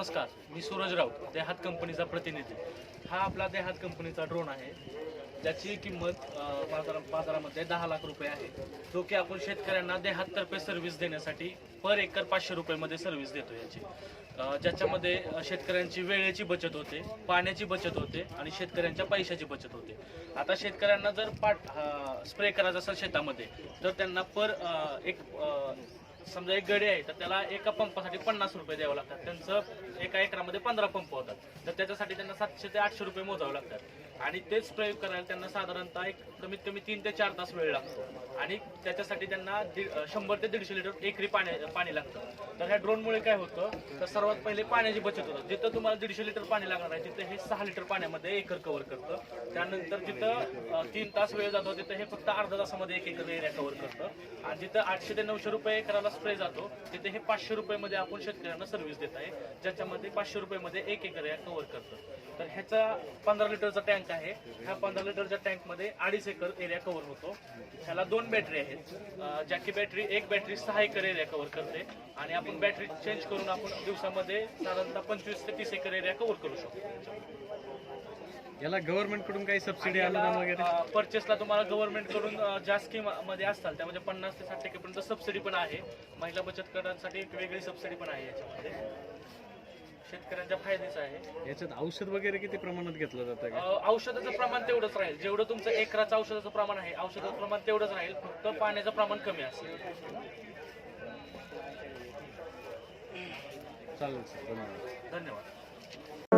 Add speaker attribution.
Speaker 1: नमस्कार मी सूरज राऊत देहात कंपनीचा प्रतिनिधी. हा आपला देहात कंपनीचा ड्रोन आहे. ज्याची किंमत बाजारा बाजारामध्ये दहा लाख रुपये आहे. जो की आपण शेतकऱ्यांना देहाततर्फे सर्व्हिस देण्यासाठी पर एकर पाचशे रुपयेमध्ये सर्व्हिस देतो याची. ज्याच्यामध्ये शेतकऱ्यांची वेळेची बचत होते पाण्याची बचत होते आणि शेतकऱ्यांच्या पैशाची बचत होते. आता शेतकऱ्यांना जर पाट स्प्रे करायचा असेल शेतामध्ये तर त्यांना पर एक समजा एक गडी आहे तर त्याला एका पंपासाठी पन्नास रुपये द्यावे लागतात. त्यांचं एका एकरामध्ये पंधरा पंप होतात. तर त्याच्यासाठी त्यांना सातशे ते आठशे रुपये मोजावे लागतात. आणि तेच प्रयोग करायला त्यांना साधारणतः एक कमीत कमी तीन ते चार तास वेळ लागतो. आणि त्याच्यासाठी त्यांना दीड- शंभर ते दीडशे लिटर एकरी पाणी पाणी लागतं. तर ह्या ड्रोनमुळे काय होतं तर सर्वात पहिले पाण्याची बचत होतं. जिथं तुम्हाला दीडशे लिटर पाणी लागणार आहे तिथं हे सहा लिटर पाण्यामध्ये एकर कव्हर करतं. त्यानंतर जिथं तीन तास वेळ जातो तिथं हे फक्त अर्धा तासामध्ये एक एकर एरिया कव्हर करतं. आणि जिथं आठशे ते नऊशे रुपये एकराला स्प्रे जातो तिथे हे पाचशे रुपयामध्ये आपण शेतकऱ्यांना सर्व्हिस देत आहे. ज्याच्यामध्ये पाचशे रुपयामध्ये एक एकर एरिया कव्हर करतं. तर ह्याचा पंधरा लिटरचा टँक आहे. ह्या पंधरा लिटरच्या टँकमध्ये अडीच एकर एरिया कव्हर होतो. ह्याला दोन बॅटरी आहेत. अं, ज्या की बॅटरी एक बॅटरी सहा एकर एरिया कव्हर करते. आणि आपण बॅटरी चेंज करून आपण दिवसामध्ये साधारणतः पंचवीस ते तीस एकर एरिया कव्हर करू शकतो.
Speaker 2: याला गव्हर्नमेंटकडून काही सबसिडी अनुदान वगैरे?
Speaker 1: परचेसला तुम्हाला गव्हर्नमेंटकडून ज्या स्कीममध्ये असतात त्यामध्ये पन्नास ते साठ टक्केपर्यंत सबसिडी पण आहे. महिला बचत गटांसाठी एक वेगळी सबसिडी पण आहे याच्यामध्ये. शेतकऱ्यांच्या फायद्याचं आहे.
Speaker 2: याच्यात औषध वगैरे किती प्रमाणात घेतलं जातं का?
Speaker 1: अं, औषधाचं प्रमाण तेवढंच राहील. जेवढं तुमचं एकराचं औषधाचं प्रमाण आहे औषधाचं प्रमाण तेवढंच राहील. फक्त पाण्याचं प्रमाण कमी असेल.
Speaker 2: चालेल सर धन्यवाद.
Speaker 1: धन्यवाद.